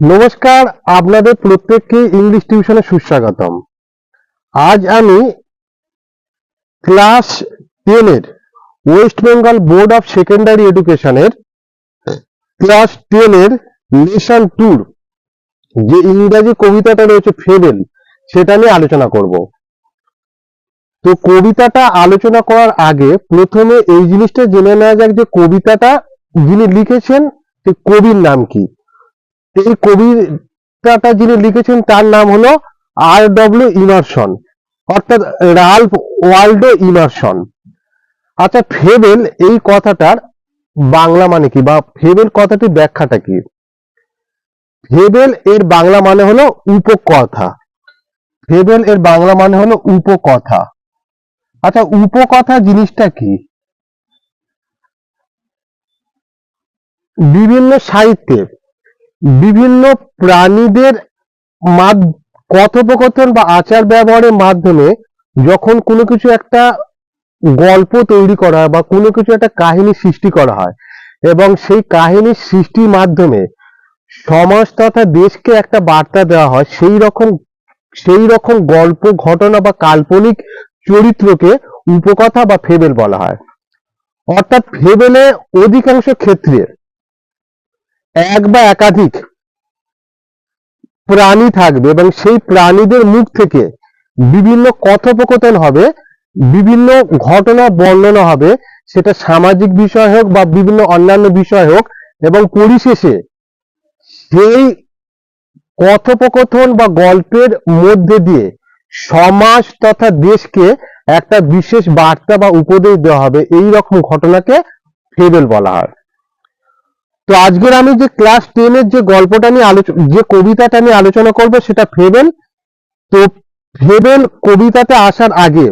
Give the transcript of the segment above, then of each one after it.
নমস্কার, আপনাদের প্রত্যেককে ইংলিশ টিউশনে সুস্বাগতম। আজ আমি ক্লাস টেনের West Bengal Board of Secondary এডুকেশনের ক্লাস টেনের লেসন ট্যুর যে ইংরাজি কবিতাটা রয়েছে ফেবেল সেটা নিয়ে আলোচনা করব। তো কবিতাটা আলোচনা করার আগে প্রথমে এই জিনিসটা জেনে নেওয়া যাক যে কবিতাটা যিনি লিখেছেন সে কবির নাম কি। এই কবিতাটা যিনি লিখেছেন, তার নাম হলো আর ডব্লিউ ইমারসন অর্থাৎ রাল্ফ ওয়াল্ডো ইমারসন। আচ্ছা ফেবেল এই কথাটার বাংলা মানে কি? বা ফেবেল কথাটির ব্যাখ্যাটা কি? ফেবেল এর বাংলা মানে হলো উপকথা। ফেবেল এর বাংলা মানে হলো উপকথা। আচ্ছা উপকথা জিনিসটা কি? বিভিন্ন সাহিত্যে বিভিন্ন প্রাণীদের কথোপকথন বা আচার ব্যবহারের মাধ্যমে যখন কোনো কিছু একটা গল্প তৈরি করা হয় বা কোনো কিছু একটা কাহিনী সৃষ্টি করা হয় এবং সেই কাহিনী সৃষ্টির মাধ্যমে সমাজ তথা দেশকে একটা বার্তা দেওয়া হয়, সেই রকম সেই রকম গল্প, ঘটনা বা কাল্পনিক চরিত্রকে উপকথা বা ফেবেল বলা হয়। অর্থাৎ ফেবেলে অধিকাংশ ক্ষেত্রে এক বা একাধিক প্রাণী থাকবে এবং সেই প্রাণীদের মুখ থেকে বিভিন্ন কথোপকথন হবে, বিভিন্ন ঘটনা বর্ণনা হবে, সেটা সামাজিক বিষয় হোক বা বিভিন্ন অন্যান্য বিষয় হোক এবং পরিশেষে সেই কথোপকথন বা গল্পের মধ্যে দিয়ে সমাজ তথা দেশকে একটা বিশেষ বার্তা বা উপদেশ দেওয়া হবে। এই রকম ঘটনাকে ফেবেল বলা হয়। তো আজকের আমি যে ক্লাস টেনের যে গল্পটা নিয়ে আলোচনা যে কবিতাটা নিয়ে আলোচনা করব সেটা ফেবেল তো ফেবেল কবিতাতে আসার আগে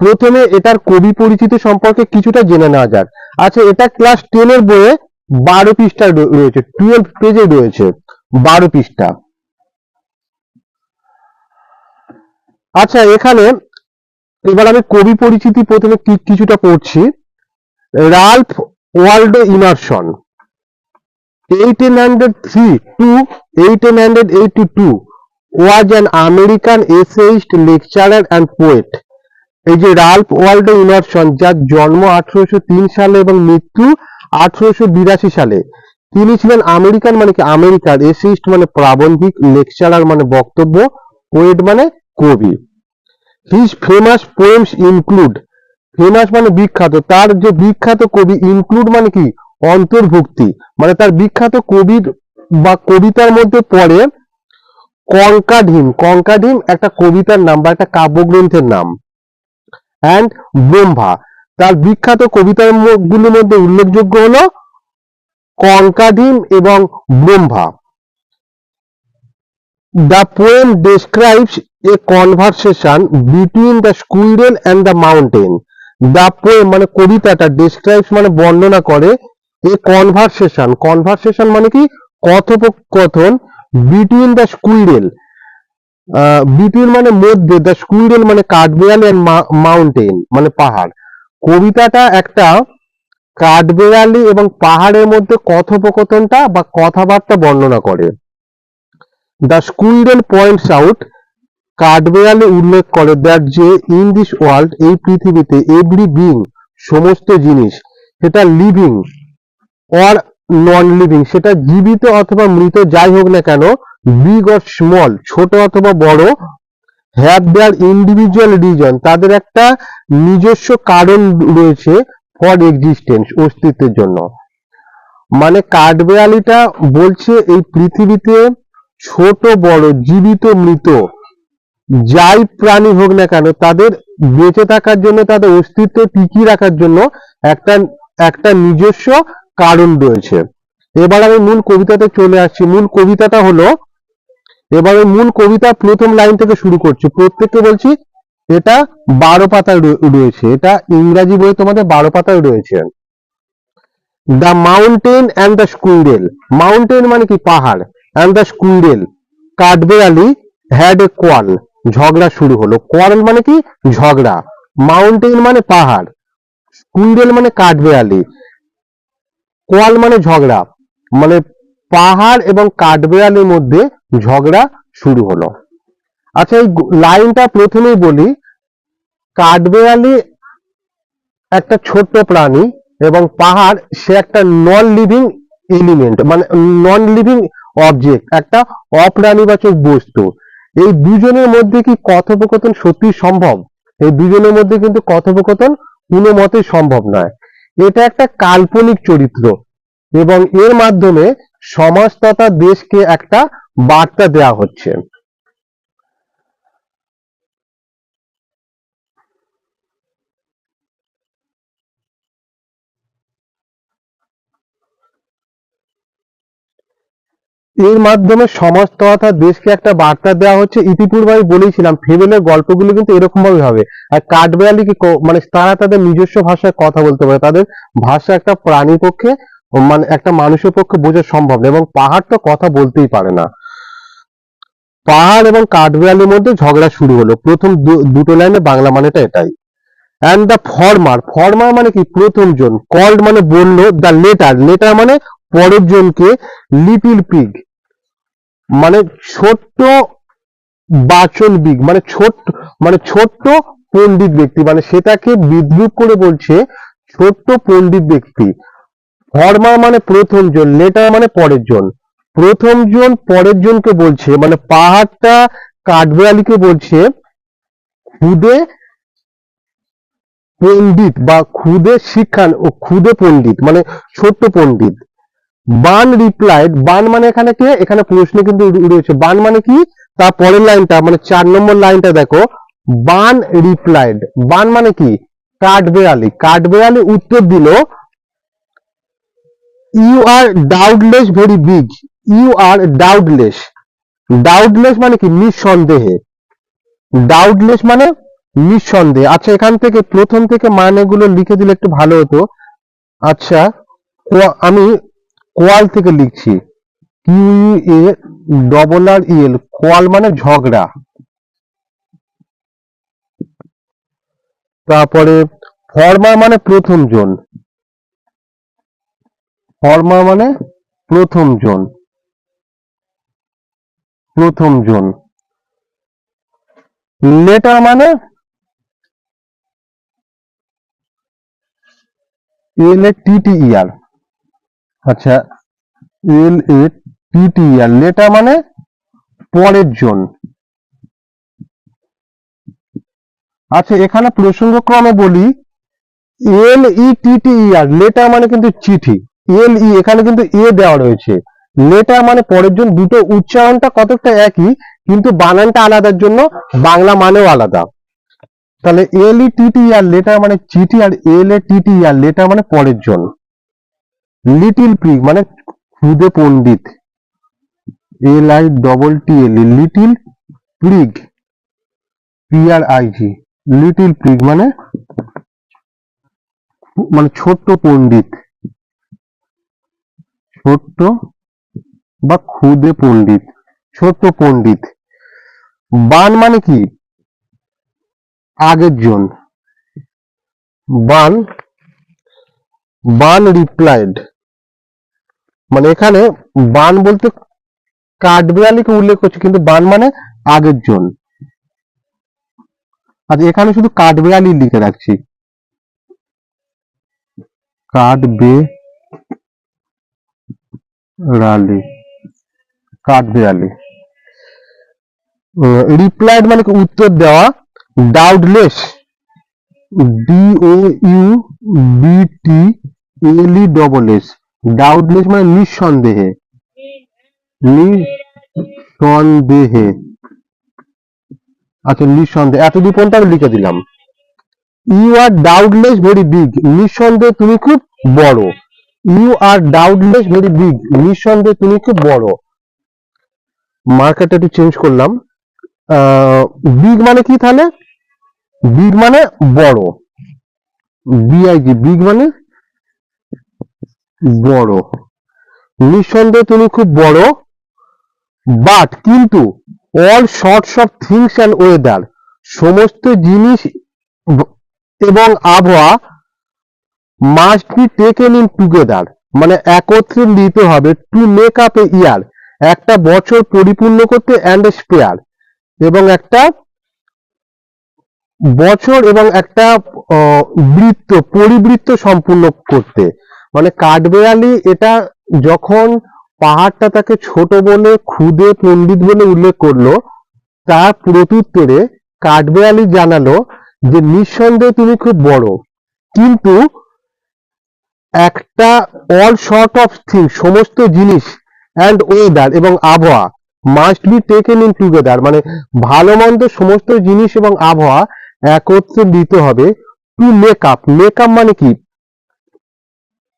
প্রথমে এটার কবি পরিচিতি সম্পর্কে কিছুটা জেনে নেওয়া যাক। আচ্ছা এটা ক্লাস টেনের বইয়ে বারো পৃষ্ঠা রয়েছে টুয়েলভ পেজে রয়েছে বারো পৃষ্ঠা। আচ্ছা এখানে এবার আমি কবি পরিচিতি প্রথমে কিছুটা পড়ছি। Ralph Waldo Emerson 1803 to 1882 was an American essayist, lecturer and poet. এই যে রাল্ফ ওয়াল্ডো ইমারসন যার জন্ম আঠারোশো তিন সালে এবং সালে তিনি ছিলেন আমেরিকান মানে কি আমেরিকার এসেইস্ট মানে প্রাবন্ধিক লেকচারার মানে বক্তব্য পোয়েট মানে কবি his famous poems include famous মানে বিখ্যাত তার যে বিখ্যাত কবি ইনক্লুড মানে কি অন্তর্ভুক্তি। মানে তার বিখ্যাত কবির বা কবিতার মধ্যে পড়ে কঙ্কাঢিম কঙ্কাঢিম একটা কবিতার নাম বা একটা কাব্যগ্রন্থের নাম। অ্যান্ড ব্রহ্মা। তার বিখ্যাত কবিতার গুলির মধ্যে উল্লেখযোগ্য হলো কঙ্কাঢিম এবং Brahma. The poem describes a conversation between the squirrel and the mountain the poem মানে কবিতাটা describes মানে বর্ণনা করে a conversation conversation মানে কি? কথোপকথন the squirrel আহ, between মানে মধ্যে the squirrel মানে কাঠবিড়ালি ma- mountain মানে পাহাড়। কবিতাটা একটা কাঠবিড়ালি এবং পাহাড়ের মধ্যে কথোপকথনটা বা কথাবার্তা বর্ণনা করে। দ্য স্কুইরেল পয়েন্টস আউট কাঠবেড়ালে উল্লেখ করে দ্যাট যে ইন দিস ওয়ার্ল্ড এই পৃথিবীতে এভরি বিং সমস্ত জিনিস সেটা লিভিং অর নন লিভিং সেটা জীবিত অথবা মৃত, যাই হোক না কেন বিগ অর স্মল ছোট অথবা বড় হ্যাভ দেয়ার ইন্ডিভিজুয়াল রিজন তাদের একটা নিজস্ব কারণ রয়েছে ফর এক্সিস্টেন্স অস্তিত্বের জন্য। মানে কাঠবেড়ালিটা বলছে এই পৃথিবীতে ছোট, বড়, জীবিত, মৃত, যাই প্রাণী হোক না কেন, তাদের বেঁচে থাকার জন্য, তাদের অস্তিত্ব টিকিয়ে রাখার জন্য একটা একটা নিজস্ব কারণ রয়েছে। এবার আমি মূল কবিতাতে চলে আসছি। মূল কবিতাটা হলো, এবারে মূল কবিতা প্রথম লাইন থেকে শুরু করছি। প্রত্যেককে বলছি, এটা বারো পাতায় রয়ে- রয়েছে। এটা ইংরাজি বই তোমাদের বারো পাতায় রয়েছে। The mountain and the squirrel mountain মানে কি? পাহাড়। অ্যান্ড দ্য স্কুইরেল কাঠবেড়ালি হ্যাড এ কোয়াল ঝগড়া শুরু হলো। কোয়ারেল মানে কি? ঝগড়া। মাউন্টেন মানে পাহাড়। স্কুইরেল মানে কাঠবেড়ালি। কোয়াল মানে ঝগড়া মানে পাহাড় এবং কাঠবেড়ালির মধ্যে ঝগড়া শুরু হলো। আচ্ছা এই লাইনটা প্রথমেই বলি, কাঠবেড়ালি একটা ছোট্ট প্রাণী এবং পাহাড়, সে একটা নন লিভিং এলিমেন্ট মানে নন লিভিং অবজেক্ট একটা অপ্রাণীবাচক বস্তু। এই দুজনের মধ্যে কি কথোপকথন সত্যি সম্ভব? এই দুজনের মধ্যে কিন্তু কথোপকথন কোনো মতে সম্ভব নয়। এটা একটা কাল্পনিক চরিত্র এবং এর মাধ্যমে সমাজ তথা দেশকে একটা বার্তা দেওয়া হচ্ছে। এর মাধ্যমে সমাজ তথা দেশকে একটা বার্তা দেওয়া হচ্ছে। ইতিপূর্বে আমি বলেছিলাম ফেবেলের গল্পগুলো কিন্তু এরকম ভাবে হবে। আর কাঠবেড়ালি কি মানে তারা তাদের নিজস্ব ভাষায় কথা বলতে পারে। তাদের ভাষা একটা প্রাণীর পক্ষে মানে একটা মানুষের পক্ষে বোঝা সম্ভব এবং পাহাড় তো কথা বলতেই পারে না। পাহাড় এবং কাঠবেড়ালির মধ্যে ঝগড়া শুরু হলো। প্রথম দুটো লাইনে বাংলা মানেটা এটাই। অ্যান্ড দ্য ফরমার ফরমার মানে কি? প্রথম জন। কল্ড মানে বলল দ্য লেটার লেটার মানে পরের জনকে লিটিল পিগ মানে ছোট্ট বাচন বিগ মানে ছোট্ট মানে ছোট্ট পণ্ডিত ব্যক্তি মানে সেটাকে বিদ্রুপ করে বলছে ছোট্ট পণ্ডিত ব্যক্তি। ফরমার মানে প্রথম জন, লেটার মানে পরের জন। প্রথম জন পরের জনকে বলছে মানে পাহাড়টা কাঠবেড়ালিকে বলছে, খুদে পণ্ডিত বা খুদে শিক্ষা ও খুদে পণ্ডিত মানে ছোট্ট পণ্ডিত। বান রিপ্লাইড বান মানে এখানে কে? এখানে প্রশ্ন কিন্তু রয়েছে। বান মানে কি? তার পরের লাইনটা মানে চার নম্বর লাইনটা দেখো। বান রিপ্লাইড বান মানে কি? কাঠবেড়ালি। কাঠবেড়ালি উত্তর দিল you are doubtless very big you are doubtless doubtless মানে কি? নিঃসন্দেহে। ডাউটলেস মানে নিঃসন্দেহে। আচ্ছা এখান থেকে, প্রথম থেকে মানেগুলো লিখে দিলে একটু ভালো হতো। আচ্ছা আমি কোয়াল থেকে লিখছি। কিউ এ ডবল আর এল কোয়াল মানে ঝগড়া। তারপরে ফর্মার মানে প্রথম জন। ফর্মার মানে প্রথম জন। প্রথম জন। লেটার মানে এল এ টি টি ইয়ার আচ্ছা এল এ টি টি ইয়ার লেটার মানে পরের জন। আচ্ছা এখানে প্রসঙ্গক্রমে বলি এল ই টি টি ইয়ার লেটার মানে কিন্তু চিঠি। এল ই এখানে কিন্তু এ দেওয়া রয়েছে। লেটার মানে পরের জন, দুটো উচ্চারণটা কতটা একই, কিন্তু বানানটা আলাদার জন্য বাংলা মানেও আলাদা। তাহলে এল ই টি টি আর লেটার মানে চিঠি, আর এল এ টি টি আর লেটার মানে পরের জন। লিটিল প্রিগ মানে খুদে পণ্ডিত। L I double T L little prig P R I G little prig মানে মানে ছোট্ট পণ্ডিত। ছোট্ট বা খুদে পণ্ডিত, ছোট্ট পণ্ডিত। বান মানে কি? আগের জন। বান বান রিপ্লাইড মানে এখানে বান বলতে কাঠবিড়ালিকে উল্লেখ করছে, কিন্তু বান মানে আগের জন। আচ্ছা এখানে শুধু কাঠবিড়ালি লিখে রাখছি। কাঠবে রালি কাঠবিড়ালি রিপ্লাইড মানে উত্তর দেওয়া। Doubtless D O U B T L double S doubtless মানে নিঃসন্দেহে। নিঃসন্দেহে। আচ্ছা নিঃসন্দেহে। এতদূর পর্যন্ত আমি লিখে দিলাম। You are doubtless very big নিঃসন্দেহে তুমি খুব বড়। You are doubtless very big নিঃসন্দেহে তুমি খুব বড়। মার্কেট একটু চেঞ্জ করলাম। বিগ মানে কি তাহলে? বিগ মানে বড়। বিআইজি বিগ মানে বড়। নিঃসন্দেহে তুমি খুব বড় বাট কিন্তু all sorts of things and weather সমস্ত জিনিস এবং আবহাওয়া must be taken in together মানে একত্রে নিতে হবে to make up a year একটা বছর পরিপূর্ণ করতে অ্যান্ড স্পেয়ার এবং একটা বছর এবং একটা বৃত্ত, পরিবৃত্ত সম্পূর্ণ করতে। মানে কাঠবেড়ালি এটা যখন পাহাড়টা তাকে ছোট বলে খুদে পণ্ডিত বলে উল্লেখ করল, তার প্রত্যুত্তরে কাঠবেড়ালি জানালো যে নিঃসন্দেহে তুমি খুব বড়। কিন্তু একটা অল শর্ট অফ থিং সমস্ত জিনিস অ্যান্ড ওয়েদার এবং আবহাওয়া must be taken in together মানে ভালো মন্দ সমস্ত জিনিস এবং আবহাওয়া একত্রে দিতে হবে to make up make up মানে কি?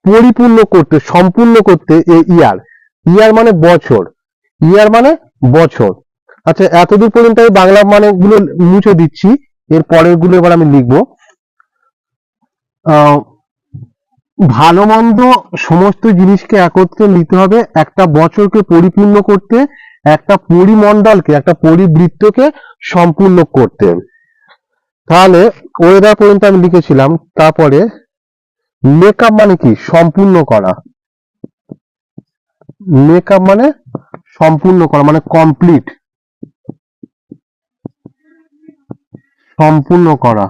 পরিপূর্ণ করতে, সম্পূর্ণ করতে এ ইয়ার। ইয়ার মানে বছর। ইয়ার মানে বছর। আচ্ছা এতদূর পর্যন্ত আমি বাংলা মানে গুলো মুছে দিচ্ছি। এর পরেরগুলো এবার আমি লিখব। ভালো মন্দ সমস্ত জিনিসকে একত্রে নিতে হবে। একটা বছরকে পরিপূর্ণ করতে, একটা পরিমণ্ডলকে, একটা পরিবৃত্তকে সম্পূর্ণ করতে। তাহলে ওয়েদার পর্যন্ত আমি লিখেছিলাম। তারপরে মেকআপ মানে কি? সম্পূর্ণ করা। মেকআপ মানে সম্পূর্ণ করা মানে কমপ্লিট সম্পূর্ণ করা।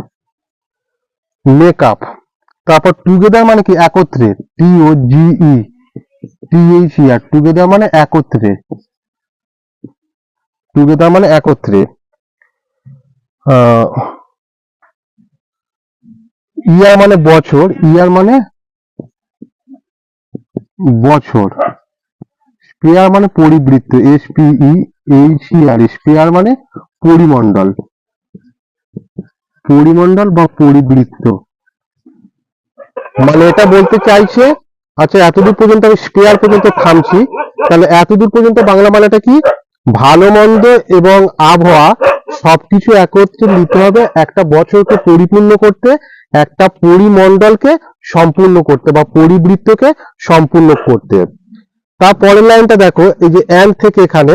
মেকআপ তারপর টুগেদার মানে কি? একত্রে। T O G E T H E R together মানে একত্রে। টুগেদার মানে একত্রে। ইয়ার মানে বছর, ইয়ার মানে বছর। স্পেয়ার মানে পরিবৃত্ত S P H R sphere মানে পরিমণ্ডল। পরিমণ্ডল বা পরিবৃত্ত। মানে এটা বলতে চাইছে আচ্ছা এতদূর পর্যন্ত আমি স্পেয়ার পর্যন্ত থামছি, তাহলে এতদূর পর্যন্ত বাংলা মানেটা কি? ভালো, মন্দ এবং আবহাওয়া, সবকিছু একত্রে নিতে হবে একটা বছরকে পরিপূর্ণ করতে। একটা পরিমণ্ডলকে সম্পূর্ণ করতে বা পরিবৃত্তকে সম্পূর্ণ করতে। তার পরের লাইনটা দেখো, এই যে অ্যান্ড থেকে এখানে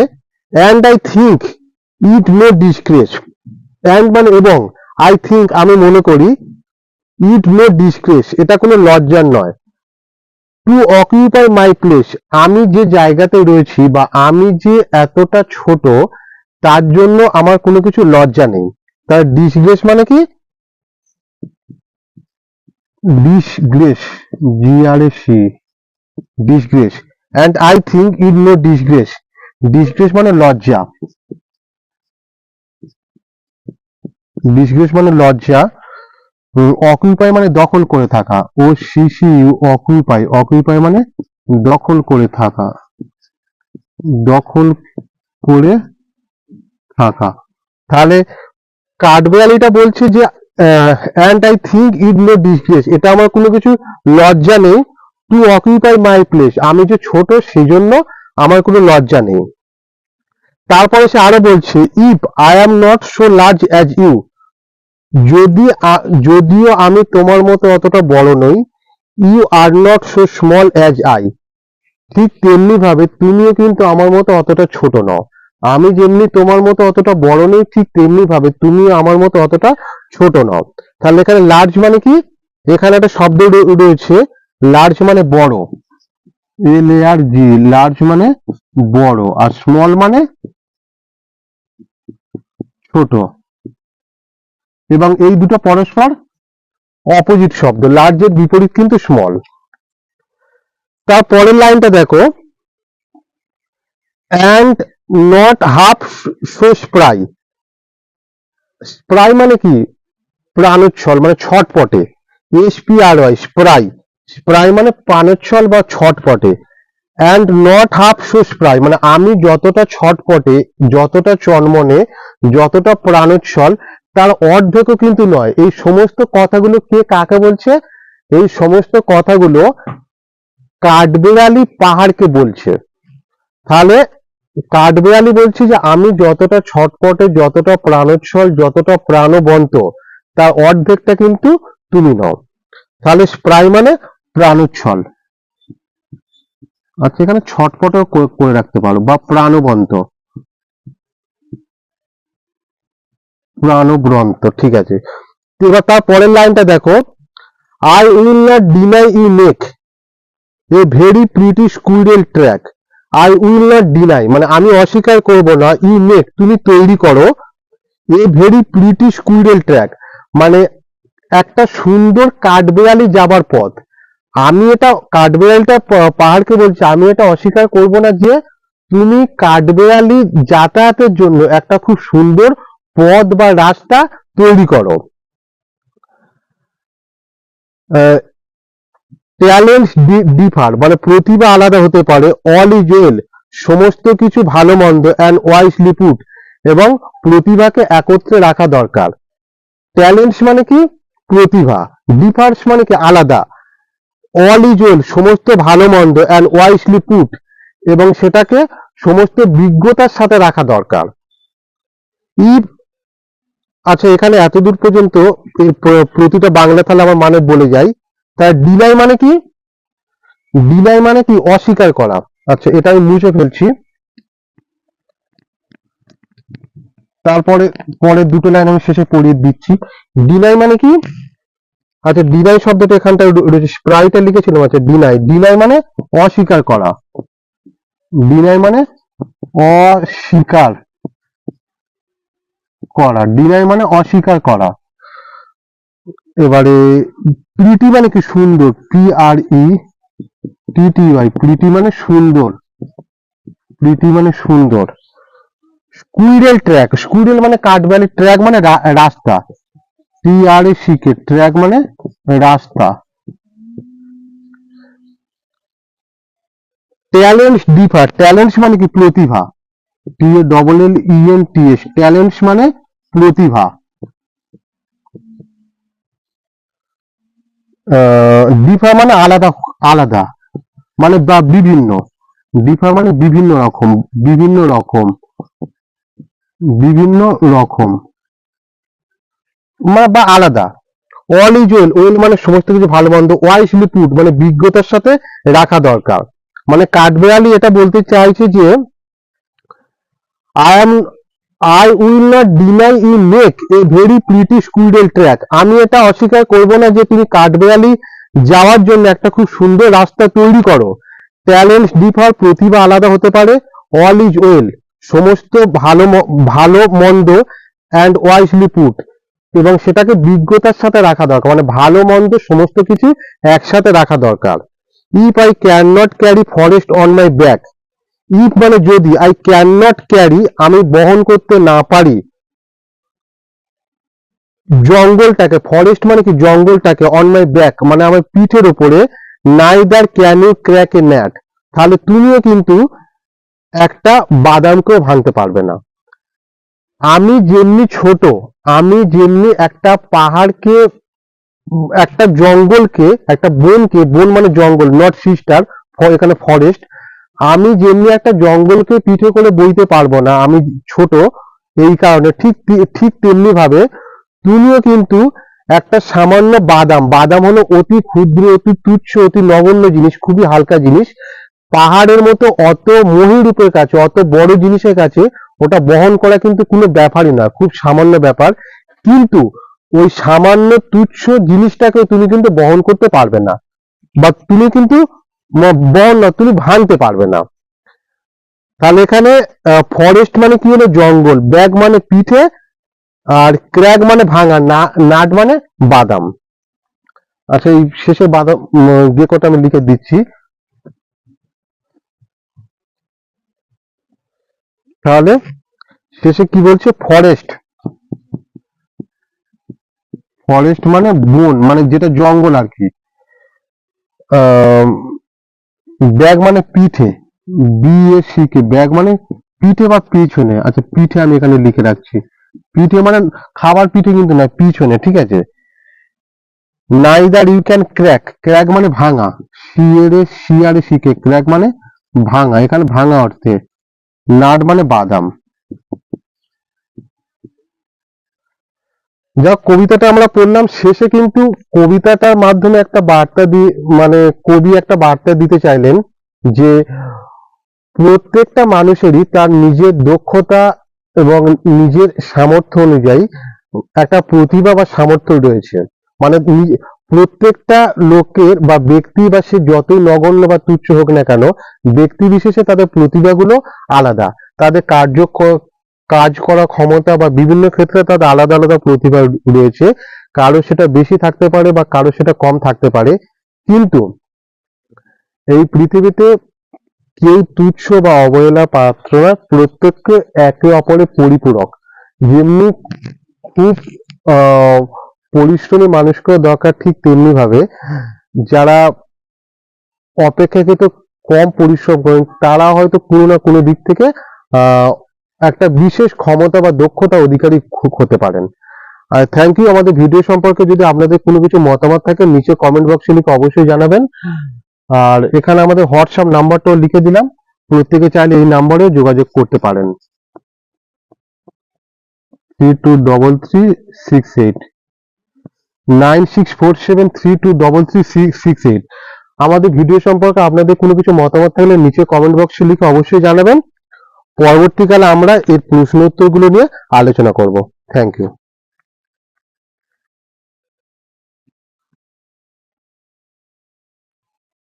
and I think it no disgrace and মানে এবং আই থিঙ্ক আমি মনে করি ইট নো ডিসক্রেস এটা কোনো লজ্জার নয়। টু অকিউপাই মাই প্লেস আমি যে জায়গাতে রয়েছি বা আমি যে এতটা ছোট, তার জন্য আমার কোনো কিছু লজ্জা নেই। তার ডিসগ্রেস মানে কি? Disgrace G A C disgrace and I think it no disgrace disgrace মানে লজ্জা। ডিসগ্রেস মানে লজ্জা। অকুপাই মানে দখল করে থাকা। ও সিসি অকুপাই অকুপাই মানে দখল করে থাকা। দখল করে থাকা। তাহলে কাঠবেড়ালিটা বলছে যে and I think it no disgrace এটা আমার কোনো কিছু লজ্জা নেই টু অকুপাই মাই প্লেস আমি যে ছোট সেই জন্য আমার কোনো লজ্জা নেই। তারপরে সে আরও বলছে if I am not so large as you যদি যদিও আমি তোমার মতো অতটা বড় নই you are not so small as I ঠিক তেমনি ভাবে তুমিও কিন্তু আমার মতো অতটা ছোট নও। আমি যেমনি তোমার মতো অতটা বড় নেই, ঠিক তেমনি ভাবে তুমিও আমার মতো অতটা ছোট নও। তাহলে এখানে লার্জ মানে কি? এখানে একটা শব্দ রয়েছে। লার্জ মানে বড়। এল এ আর জি লার্জ মানে বড়। আর স্মল মানে ছোট। এবং এই দুটো পরস্পর অপোজিট শব্দ। লার্জের বিপরীত কিন্তু স্মল তার পরের লাইনটা দেখো। And not half so spry spry মানে কি? প্রাণোচ্ছল মানে ছটপটে। S P R Y spry spry মানে প্রাণোচ্ছল বা ছটপটে। And not half so spry মানে আমি যতটা ছটপটে, যতটা চনমনে, যতটা প্রাণোচ্ছল, তার অর্ধেকও কিন্তু নয়। এই সমস্ত কথাগুলো কে কাকে বলছে? এই সমস্ত কথাগুলো কাঠবেড়ালি পাহাড়কে বলছে। তাহলে কাঠবেড়ালি বলছি যে আমি যতটা ছটপটে, যতটা প্রাণোচ্ছল, যতটা প্রাণবন্ত, তার অর্ধেকটা কিন্তু তুমি নও। তাহলে প্রায় মানে প্রাণোচ্ছল। আচ্ছা এখানে ছটপটও করে- রাখতে পারো, বা প্রাণবন্ত। প্রাণব্রন্ত, ঠিক আছে। এবার তার পরের লাইনটা দেখো। I will not deny you make a very pretty squirrel track I will not deny মানে আমি অস্বীকার করব না ইউ মেক তুমি তৈরি করো। A very pretty squirrel track মানে একটা সুন্দর কাঠবেড়ালি যাবার পথ। আমি এটা কাঠবেড়ালিটা পাহাড়কে বলছি, আমি এটা অস্বীকার করব না যে তুমি কাঠবেড়ালি যাতায়াতের জন্য একটা খুব সুন্দর পথ বা রাস্তা তৈরি করো। ট্যালেন্ট ডিফার মানে প্রতিভা আলাদা হতে পারে অল ইজ ওয়েল সমস্ত কিছু ভালো মন্দ অ্যান্ড ওয়াইসলি পুট এবং প্রতিভাকে একত্রে রাখা দরকার। ট্যালেন্টস মানে কি? প্রতিভা। ডিফার্স মানে কি? আলাদা। অল ইজ ওয়েল সমস্ত ভালো মন্দ অ্যান্ড ওয়াইসলি পুট এবং সেটাকে সমস্ত বিজ্ঞতার সাথে রাখা দরকার। ইফ আচ্ছা এখানে এতদূর পর্যন্ত প্রতিটা বাংলা তাহলে আমার মানে বলে যাই। তার ডিনাই মানে কি? ডিনাই মানে কি? অস্বীকার করা। আচ্ছা এটা আমি মুছে ফেলছি। তারপরে পরে দুটো লাইন আমি শেষে পড়িয়ে দিচ্ছি। ডিনাই মানে কি? আচ্ছা ডিনাই শব্দটা এখানটায় স্প্রাইটে লিখেছিলাম আচ্ছা ডিনাই ডিনাই মানে অস্বীকার করা। ডিনাই মানে অস্বীকার করা। ডিনাই মানে অস্বীকার করা। এবারে প্রিটি মানে কি সুন্দর? P R E T T Y pretty মানে সুন্দর। প্রিটি মানে সুন্দর। স্কুইরেল ট্র্যাক স্কুইরেল মানে কাঠবালি ট্র্যাক মানে রা- রাস্তা। টি আর এ সি কে ট্র্যাক মানে রাস্তা। ট্যালেন্টস ডিফার ট্যালেন্টস মানে কি প্রতিভা? T A double L E N T S talents মানে প্রতিভা। ডিফার মানে আলাদা আলাদা। মানে বা বিভিন্ন। ডিফার মানে বিভিন্ন রকম বিভিন্ন রকম বিভিন্ন রকম। মানে বা আলাদা। অল ইজ ওয়েল ওয়েল মানে সমস্ত কিছু ভালো, মন্দ ওয়াইসলি পুট মানে বিজ্ঞতার সাথে রাখা দরকার। মানে কাঠবেড়ালি এটা বলতে চাইছে যে I am I will not deny you make a very pretty squirrel track আমি এটা অস্বীকার করব না যে তুমি কাঠবেয়ালি যাওয়ার জন্য একটা খুব সুন্দর রাস্তা তৈরি করো। ট্যালেন্ট ডিফার প্রতিভা আলাদা হতে পারে। অল ইজ ওয়েল সমস্ত ভালো ভালো, মন্দ অ্যান্ড ওয়াইসলি পুট এবং সেটাকে বিজ্ঞতার সাথে রাখা দরকার। মানে ভালো, মন্দ সমস্ত কিছু একসাথে রাখা দরকার। If I can not carry forests on my back if মানে যদি আই ক্যান নট ক্যারি আমি বহন করতে না পারি। জঙ্গলটাকে ফরেস্ট মানে কি? জঙ্গলটাকে অন মাই ব্যাক মানে আমার পিঠের উপরে neither can you crack a nut তাহলে তুমিও কিন্তু একটা বাদামকেও ভাঙতে পারবে না। আমি যেমনি ছোট, আমি যেমনি একটা পাহাড়কে, একটা জঙ্গলকে, একটা বনকে, বন মানে জঙ্গল নট সিস্টার এখানে ফরেস্ট আমি যেমনি একটা জঙ্গলকে পিঠে করে বইতে পারব না, আমি ছোট, এই কারণে ঠিক ঠিক তেমনি ভাবে তুমিও কিন্তু একটা সামান্য বাদাম বাদাম হলো অতি ক্ষুদ্র, অতি তুচ্ছ, অতি নগণ্য জিনিস, খুবই হালকা জিনিস। পাহাড়ের মতো অত মহিরূপের কাছে, অত বড় জিনিসের কাছে ওটা বহন করা কিন্তু কোনো ব্যাপারই না, খুব সামান্য ব্যাপার। কিন্তু ওই সামান্য তুচ্ছ জিনিসটাকে তুমি কিন্তু বহন করতে পারবে না। বা তুমি কিন্তু ম- বহন না, তুমি ভাঙতে পারবে না। তাহলে এখানে ফরেস্ট মানে কি হলো? জঙ্গল। ব্যাগ মানে পিঠে, আর ক্র্যাক মানে ভাঙা নাট মানে বাদাম। আচ্ছা এই শেষে বাদাম যে কটা আমি লিখে দিচ্ছি। তাহলে শেষে কি বলছে? ফরেস্ট ফরেস্ট মানে বন মানে যেটা জঙ্গল আর কি। ব্যাগ মানে পিঠে B A C K back মানে পিঠে বা পিছনে। আচ্ছা পিঠে আমি এখানে লিখে রাখছি। পিঠে মানে খাবার পিঠে কিন্তু না, পিছনে, ঠিক আছে? Neither you can crack crack মানে ভাঙা। সিয়ারে সিয়ারে শিখে ক্র্যাক মানে ভাঙা। এখানে ভাঙা অর্থে। নাট মানে বাদাম। যা কবিতাটা আমরা পড়লাম, শেষে কিন্তু কবিতাটার মাধ্যমে একটা বার্তা দিয়ে মানে কবি একটা বার্তা দিতে চাইলেন যে, প্রত্যেকটা মানুষেরই তার নিজের দক্ষতা এবং নিজের সামর্থ্য অনুযায়ী একটা প্রতিভা বা সামর্থ্য রয়েছে। মানে প্রত্যেকটা লোকের বা ব্যক্তি বা সে যতই নগণ্য বা তুচ্ছ হোক না কেন, ব্যক্তি বিশেষে তাদের প্রতিভাগুলো আলাদা। তাদের কার্য কাজ করার ক্ষমতা বা বিভিন্ন ক্ষেত্রে তাদের আলাদা আলাদা প্রতিভা রয়েছে। কারও সেটা বেশি থাকতে পারে বা কারও সেটা কম থাকতে পারে। কিন্তু এই পৃথিবীতে কেউ তুচ্ছ বা অবহেলা পাত্র না, প্রত্যেককে একে অপরের পরিপূরক। যেমনি খুব পরিশ্রমী মানুষকে দরকার ঠিক তেমনি ভাবে যারা অপেক্ষাকৃত কম পরিশ্রম করেন, তারা হয়তো কোনো না কোনো দিক থেকে একটা বিশেষ ক্ষমতা বা দক্ষতা অধিকারী হতে পারেন। আর থ্যাংক ইউ আমাদের ভিডিও সম্পর্কে যদি আপনাদের কোনো কিছু মতামত থাকে, নিচে কমেন্ট বক্সে লিখে অবশ্যই জানাবেন। আর এখানে আমাদের হোয়াটসঅ্যাপ নাম্বারটাও লিখে দিলাম। প্রত্যেকে চাইলে এই নাম্বারে যোগাযোগ করতে পারেন। Three two double three six eight nine six four seven three two double three six eight আমাদের ভিডিও সম্পর্কে আপনাদের কোনো কিছু মতামত থাকলে নিচে কমেন্ট বক্সে লিখে অবশ্যই জানাবেন। পরবর্তীকালে আমরা এর প্রশ্ন উত্তরগুলো নিয়ে আলোচনা করব। Thank you